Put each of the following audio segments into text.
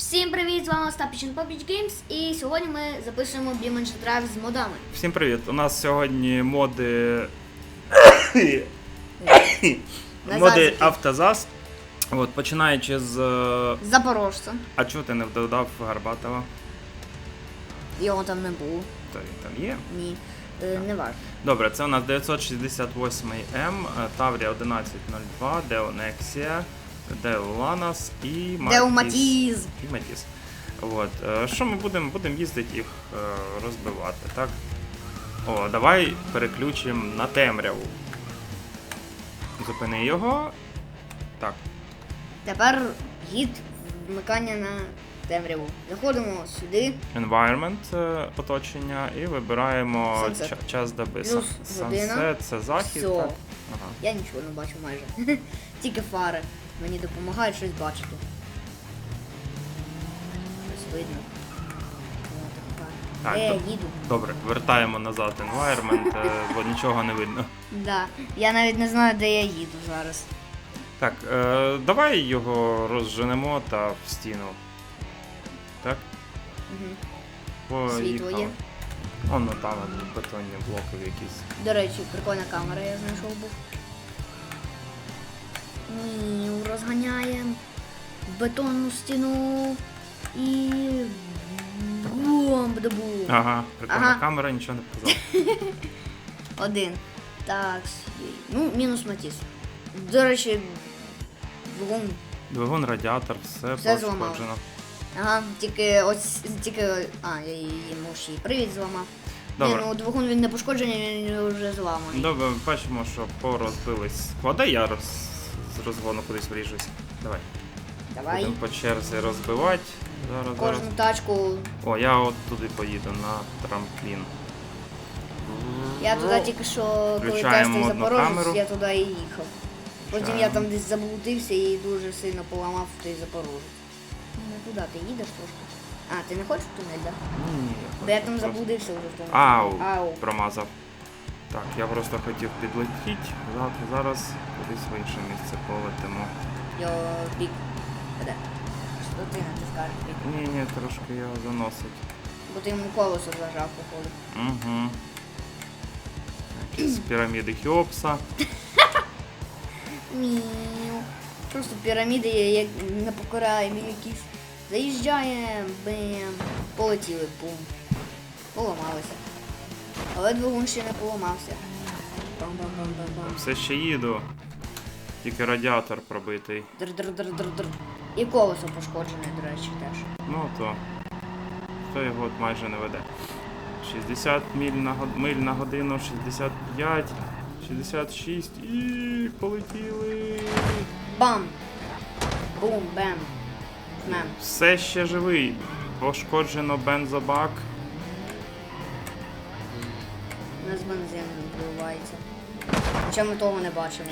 Всім привіт! З вами Остапіч Побіч Games і сьогодні ми записуємо Beamer Drive з модами. Всім привіт! У нас сьогодні моди. Моди. Автозас. От, починаючи з. е, Запорожця. А чого ти не додав Гарбатова? Його там не було. Та він там є. Ні. Е, не важко. Добре, це у нас 968 М, Таврія 1102, Део Део Ланас і Матіс. Деуматіз. І Матіс. От. е, Що ми будемо? Будемо їздити їх е, розбивати, так? О, давай переключимо на темряву. Зупини його. Так. Тепер гід вмикання на темряву. Заходимо сюди. Environment е, оточення і вибираємо Sunset. час доби. Плюс година. Це захід. Всьо. Так? Ага. Я нічого не бачу майже. Тільки фари. Мені допомагають щось бачити. Щось видно. Так, доб- їду? Добре, вертаємо назад environment, е, бо нічого не видно. Да. Я навіть не знаю, де я їду зараз. Так, е, давай його розженемо та в стіну. Так? Угу. Світло є. Ну там бетонні блоки якісь. До речі, прикольна камера, я знайшов був. Розганяємо бетонну стіну і. Бум, да бум. Ага, прикольна Ага. камера, нічого не показав. Один. Так, ну, мінус Матіс. До речі, двигун. Двигун, радіатор, все, Все пошкоджено. Ага, тільки ось тільки. А, я її муж її привід зламав. Добре. Ні, ну двигун він не пошкоджений, він вже зламаний. Добре, бачимо, що порозбились склади, я роз... з розгону кудись вріжусь. Давай. Давай. Будемо по черзі розбивати. Зараз, зараз. Кожну тачку. О, я от туди поїду на трамплін. Я туди тільки що, коли Включаємо тестив одну Запорожець, я туди і їхав. Потім я там десь заблудився і дуже сильно поламав той Запорожець. Ну, Не туди, ти їдеш трошки. А, ти не хочеш в тунель, так? Ні, ні, Бо я хочу там просто- заблудився вже в тому. Ау, Ау. промазав. Так, я просто хотів підлетіти. За- Зараз кудись в інше місце полетимо. Йо, бік. Де? Що ти натискаєш бік? Ні, ні, трошки його заносить. Бо ти йому колесо зажав, походу. Угу. Якісь піраміди Хіопса. Міу. Просто піраміди як непокораємі якісь. Заїжджаємо, бем, полетіли, бум. Поламалися. Але двигун ще не поламався. Бам-бам-бам-бам-бам. Все ще їду. Тільки радіатор пробитий. Др-др-др-др-др. І колесо пошкоджене, до речі, теж. Ну то. То його от майже не веде. 60 миль на, год... миль на годину, 65, 66 і полетіли. Бам! Бум, бем. Мем. Все ще живий. Пошкоджено бензобак. Нас бензин вбивається. Хоча ми того не бачимо.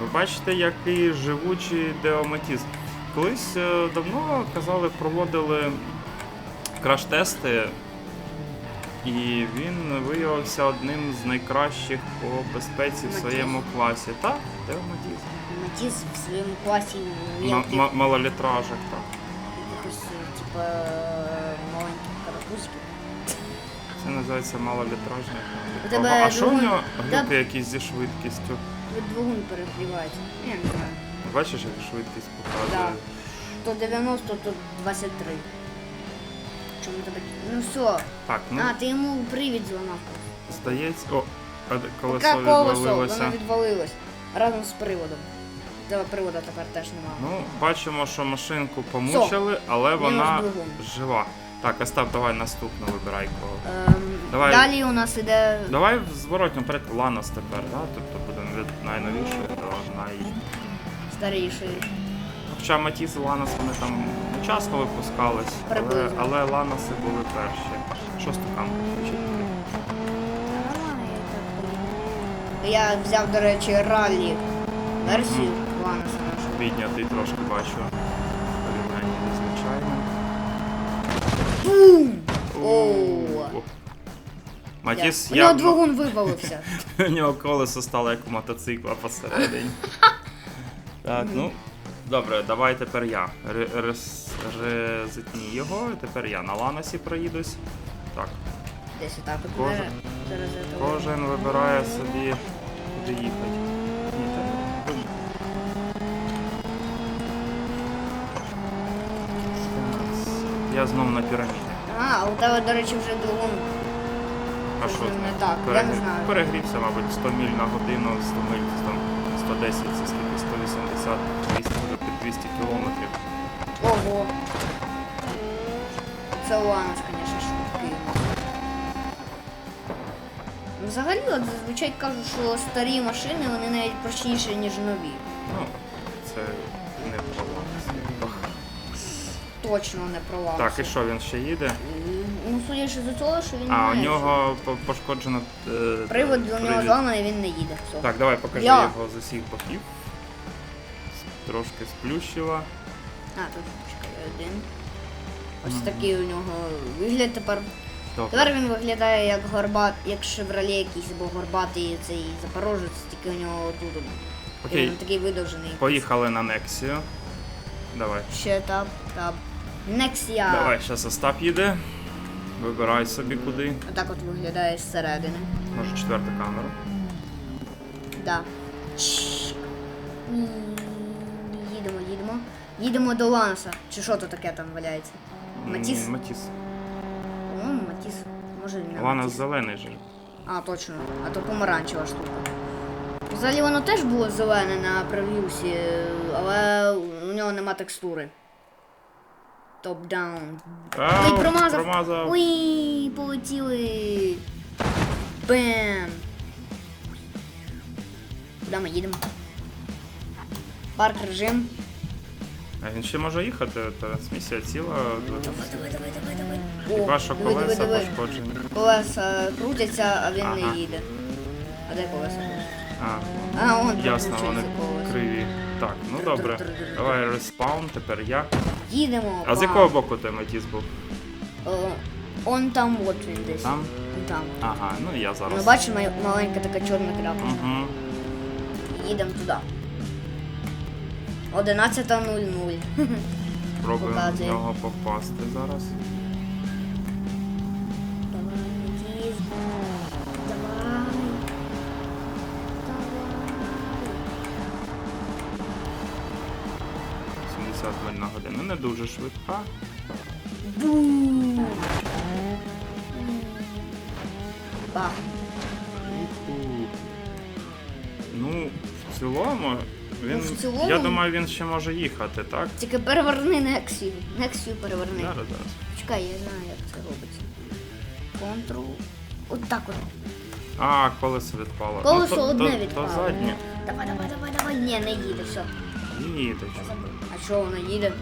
Ви бачите, який живучий деоматіз. Колись е, давно казали, проводили краш-тести, і він виявився одним з найкращих по безпеці в своєму класі. Так, деоматіз. Матіс в своєму класі М- м- малолітражик, так. якихось, типа, маленьких карапузиків. Це називається малолітражник. У тебе а що в двигун- нього Та- глюки якісь зі швидкістю? Двигун перегрівається. Я не знаю. Бачиш, як швидкість показує? Да. То 90, то 23. Чому тебе? Ну все. Так, ну А, ти йому привід зламав. здається. О, а де- колесо Поки колесо, відвалилося. відвалилось. Разом з приводом. Тебе привода тепер теж немає. Ну, бачимо, що машинку помучили, але Мінус вона двигун. жива. Так, Остап, давай наступну вибирай кого. Ем, Давай. Далі у нас іде Давай в зворотньо перед Ланос тепер, да? тобто будемо від найновішої до най. старіший. Хоча Матіс і Ланос вони там не часто випускались, але, Приблизно. але Ланоси були перші. Шосту камеру включити. Я взяв, до речі, раллі версію Ланаса нашого. Піднятий трошки бачу. Бум! О. Оу. Матіс У нього двигун вивалився. У нього колесо стало як у мотоцикла посередині. Так, ну. Добре, давай тепер я. Ре- рес- Резетні його, і тепер я на Ланосі проїдусь. Так, Десь отак от. Я кожен вибирає собі, куди їхати. Я знов на піраміді. А, у тебе, до речі, вже двигун. А що? не так, я не знаю. Перегрівся, мабуть, 100 міль на годину, 100 миль, там 110, це скільки, 180, 200, вже під 200 кілометрів. Ого. Це Ланос, звісно, швидкий. Ну, Взагалі, от зазвичай кажуть, що старі машини вони навіть прочніші, ніж нові. Ну, це не проблема. Точно не про Так, і що, він ще їде? Ну, судячи з цього, що він А, у нього по- пошкоджено. е, привод у нього привід. зламаний, він не їде. Все. Так, давай покажи Я. його з усіх боків. Трошки сплющила. А, тут чекай, один. Ось такий у нього вигляд тепер. Добре. Тепер він виглядає як горбат, як шевроле якийсь, або горбатий цей запорожець, тільки у нього тут. Окей, Він такий видовжений. поїхали на Нексію. Давай. Ще таб, таб. Нексія. Давай, зараз Остап їде. Вибирай собі куди. Отак от виглядає зсередини. Може четверта камера. Да. Їдемо, їдемо. Їдемо до Ланса. Чи що то таке там валяється? Матіс? Матіс. По-моєму, Матіс. Може він не Ланос Матіс. зелений же. А, точно. А то помаранчева штука. Взагалі воно теж було зелене на прев'юсі, але у нього нема текстури. Топ-даун. Ау, Ой, промазав. промазав. Уй, полетіли. Бем. Куди ми їдемо? Парк режим. А він ще може їхати, трансмісія ціла. Давай, давай, давай, давай, давай. Хіба що колеса диви. пошкоджені. Колеса крутяться, а він Ага. не їде. А де колеса? А, А, он ясно, вони криві. Так, ну добре. Давай респаун, тепер я. Їдемо. А з якого боку той Матіс був? Е, Он там, от він десь. Там? Там. Ага, ну я Ну, зараз. бачимо, маленька така чорна крапка. Угу. Їдемо туди. 11.00. Пробуємо Показує. нього попасти зараз. Дуже швидка. Бум. Бах. Ну, в цілому, він. Ну, в цілому- Я думаю, він ще може їхати, так? Тільки переверни Нексію. Нексію переверни. Зараз, зараз. Чекай, я знаю, як це робиться. Контрол. От так от. А, колесо відпало. Колесо ну, то, одне то, відпало. То заднє. Давай, давай, давай, давай. Ні, не їде, все. Їде. чого. А що воно їде?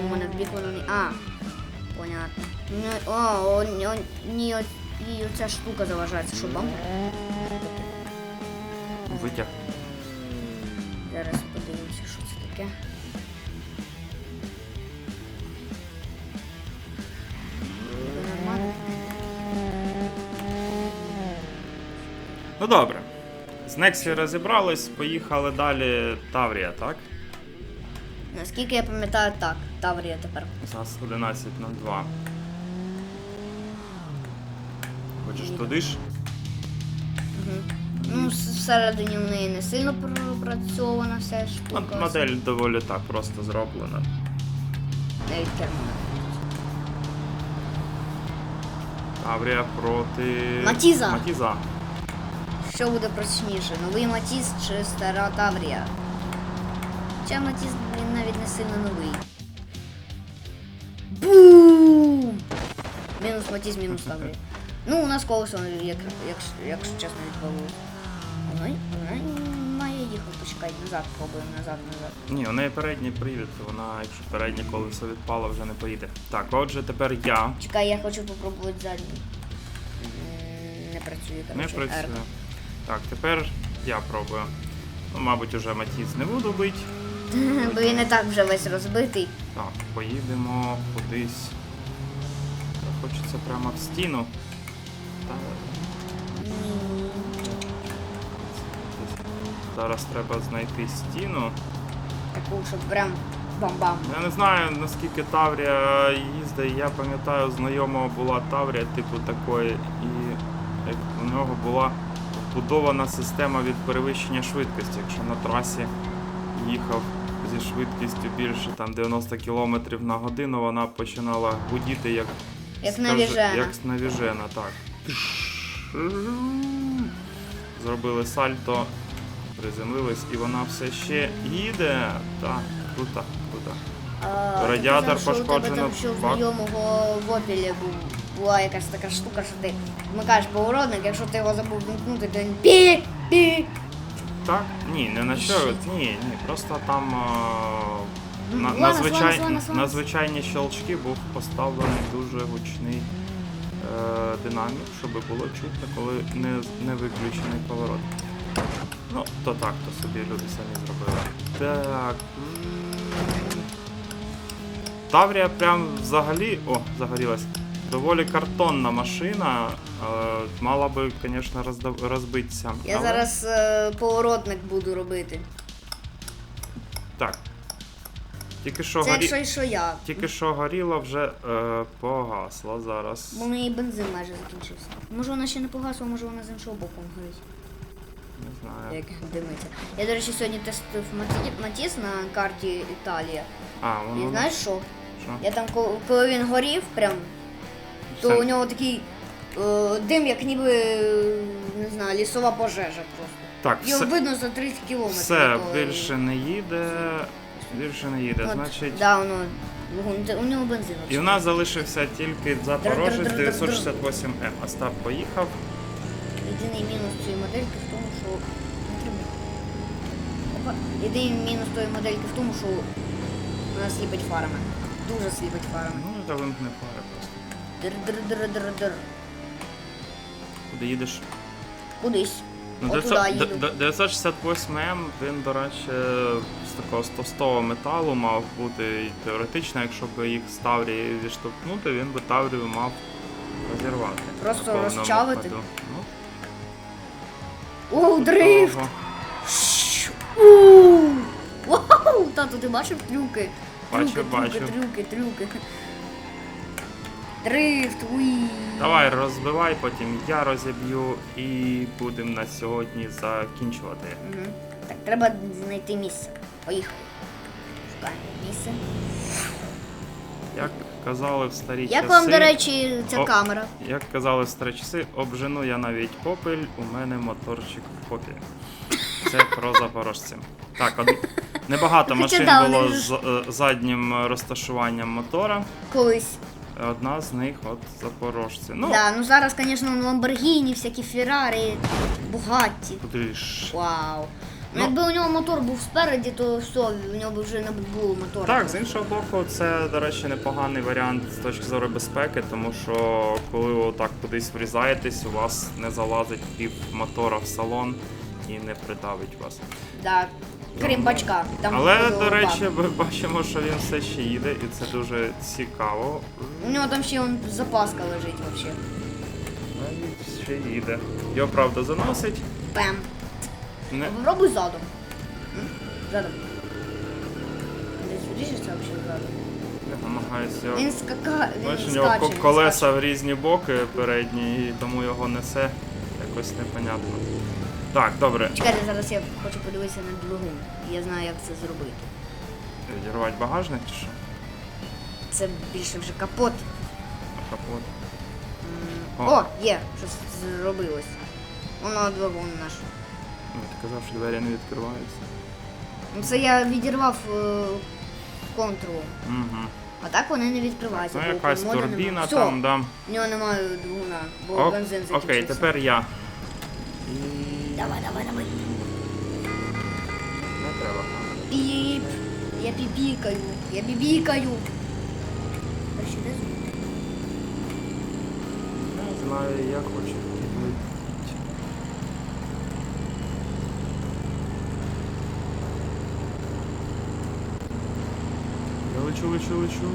У мене в не. А, понятно. Ну, О, о, ні, о, ні, о- їй оця штука заважається, що бам? Витяг. Зараз подивимося, що це таке. Ну добре. З Нексі розібрались, поїхали далі Таврія, так? Наскільки я пам'ятаю, так, Таврія тепер. Зараз 11.02. Хочеш туди ж? Ну, всередині в неї не сильно пропрацьована вся штука. Модель доволі так просто зроблена. Навіть кермо. Таврія проти. Матіза. Матіза. Що буде простіше, новий Матіс чи стара Таврія? Хоча Матіс він навіть не сильно новий. Бум! Мінус Матіс, мінус Таврія. Ну, у нас колесо, як, як, якщо чесно, відпалилось. Воно, вона має їхати, почекай, назад пробуємо, назад, назад. Ні, у неї передній привід, вона, якщо переднє колесо відпало, вже не поїде. Так, отже, тепер я. Чекай, я хочу попробувати задній. М, Не працює, Не коротше. працює. Так, тепер я пробую. Ну, мабуть, уже Матіс не буду бити. Бо він і так вже весь розбитий. Так, поїдемо кудись. Хочеться прямо в стіну. Та... Зараз треба знайти стіну. Таку, щоб прям бам-бам. Я не знаю наскільки Таврія їздить. Я пам'ятаю, знайома була Таврія, типу такої, і як у нього була вбудована система від перевищення швидкості. Якщо на трасі їхав зі швидкістю більше там 90 км на годину, вона починала гудіти як, Як скажу, навіжена. Як навіжена, так. Зробили сальто, приземлились, і вона все ще їде. Так, круто, круто. А, Радіатор ти казав, що у тебе пошкоджено, Там, що в бак. в опілі був, була якась така штука, що ти вмикаєш поворотник, якщо ти його забув вимкнути, то він пі пі Так? Ні, не на що. Ні, ні, просто там а, Ну, на, на, звичай, на звичайні щелчки був поставлений дуже гучний е, динамік, щоб було чутно, коли не, не виключений поворот. Ну, то так, то собі люди самі зробили. Так. Таврія прям взагалі. О, загорілась. Доволі картонна машина. Е, мала би, звісно, роздав- розбитися. Я але- зараз е, поворотник буду робити. Так. Тільки що, Це горі... якщо і що я. Тільки що горіло, вже е, погасло зараз. Бо неї бензин майже закінчився. Може вона ще не погасла, може вона з іншого боку горить. Не знаю. Як димиться. Я, до речі, сьогодні тестив Маті- Матіс на карті Італія. А, І знаєш що? Що? Я там, коли він горів, прям, то Все. у нього такий е, дим, як ніби, е, не знаю, лісова пожежа просто. Так, Його все, видно за 30 кілометрів. все то- більше не їде. Більше не їде. От, Значить. Да, воно, вон- у нього бензин. І у нас залишився тільки Запорожець 968М. Остап поїхав. Єдиний мінус цієї модельки в тому, що... Не треба. Опа. Єдиний мінус тої модельки в тому, що вона сліпить фарами. Дуже сліпить фарами. Ну, та вимкне фари просто. Др-др-др-др-др. Куди їдеш? Кудись. Ну, От туди їду. д- д- 968М, він, до речі, з такого стовстого металу мав бути і теоретично, якщо б їх з Таврії зіштовхнути, він би Таврію мав розірвати. Просто На повному розчавити? ходу. Ну, Оу, дрифт! того. Ууу! Вау! Тату, ти бачив трюки? Бачу, трюки, бачу. трюки, трюки, трюки. Дрифт, уї. Давай розбивай, потім я розіб'ю і будемо на сьогодні закінчувати. Мгм. Так, треба знайти місце. Поїхали. Шукаємо місце. Як казали в старі Як часи. вам, до речі, ця О. камера? Як казали в старі часи, обжену я навіть попель, у мене моторчик в попі. Це про запорожців. Так, од... небагато Хоча машин да, було з е, заднім розташуванням мотора. Колись. Одна з них от запорожці. Ну, Да, ну зараз, звісно, Ламборгіні, всякі Феррари, Бугатті. куди ж. Вау. Ну, Ну. якби у нього мотор був спереді, то все, у нього б вже не було мотора. Так, з іншого боку, це, до речі, непоганий варіант з точки зору безпеки, тому що коли ви отак кудись врізаєтесь, у вас не залазить пів мотора в салон і не придавить вас. Да. Крім бачка. Там Але, було до речі, ми бачимо, що він все ще їде, і це дуже цікаво. У нього там ще он, запаска лежить вообще. Навіть ще їде. Його правда заносить. Пем. Не... Попробуй задом. Задом. Десь ріжеться вообще задом. Я намагаюся його. Він скака... Він Бачиш, у скаче, нього ко- він колеса скаче. в різні боки передні, і тому його несе якось непонятно. Так, добре. Чекайте, зараз я хочу подивитися на двигун. Я знаю, як це зробити. Відірвати багажник чи що? Це більше вже капот. Капот. М, О. О, є, щось зробилось. Воно двигун наш. Ну, ти казав, що двері не відкриваються. Ну це я відірвав е, контру. Угу. А так вони не відкриваються. Ну, бо якась мода турбіна. Всьо, там, да. В нього немає двигуна, бо О, бензин закінчився. окей, тепер я. І... Давай, давай, давай. Не треба камери. Піп. Я піпікаю. Я бібікаю. Та ще де звук? Не знаю, я хочу. Я лечу, лечу, лечу.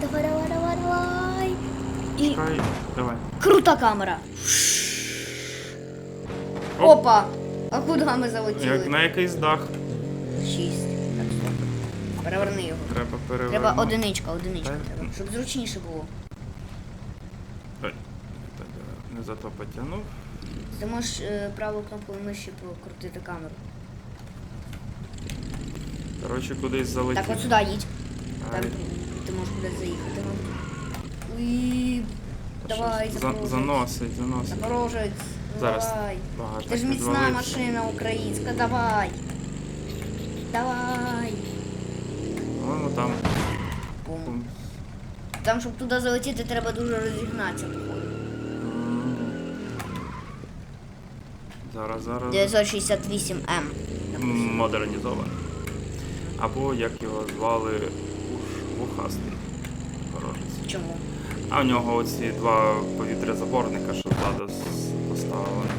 Давай, давай, давай, давай. І Чекай, давай. крута камера. Оп. Опа! А куди ми залетіли? Як на якийсь дах. Шість. Переверни його. Треба перевернути. Треба одиничка, одиничка Та- треба, щоб зручніше було. Ой, так, Не за то потягнув. Ти можеш е, правою кнопкою миші покрутити камеру. Коротше, кудись залетів. Так, от сюди їдь. Там Ай, ти можеш кудись заїхати. Уй, давай, щось за- Запорожець. Заносить, заносить. Запорожець, Зараз давай. багажник Ти ж міцна відвалився. машина українська, давай. Давай. По-моєму, там. Бум. бум. Там, щоб туди залетіти, треба дуже розігнатися, походу. Зараз, зараз. 968М. М, Модернізований. Або як його звали Уш- Вухастий. Ворожець. Чому? А в нього оці два повітрязаборника, що ззаду с- поставили.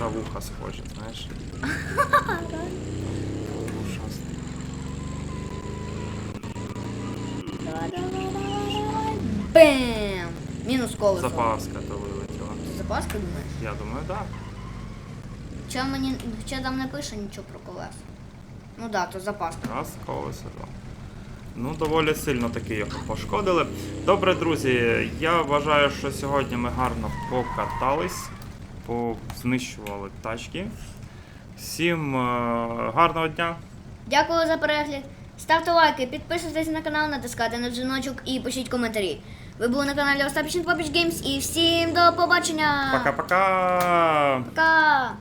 На вуха схожі, знаєш. Давай, давай, давай. Бем! Мінус колесо. Запаска то вилетіла. Запаска, думаєш? Я думаю, так. Хоча мені хоча там не пише нічого про колеса. Ну да, то запаска. Раз, колесо, два. Ну, доволі сильно таки його пошкодили. Добре, друзі, я вважаю, що сьогодні ми гарно покатались, знищували тачки. Всім е, гарного дня! Дякую за перегляд. Ставте лайки, підписуйтесь на канал, натискайте на дзвіночок і пишіть коментарі. Ви були на каналі Остапічний Попіч Геймс і всім до побачення! Пока-пока! Пока!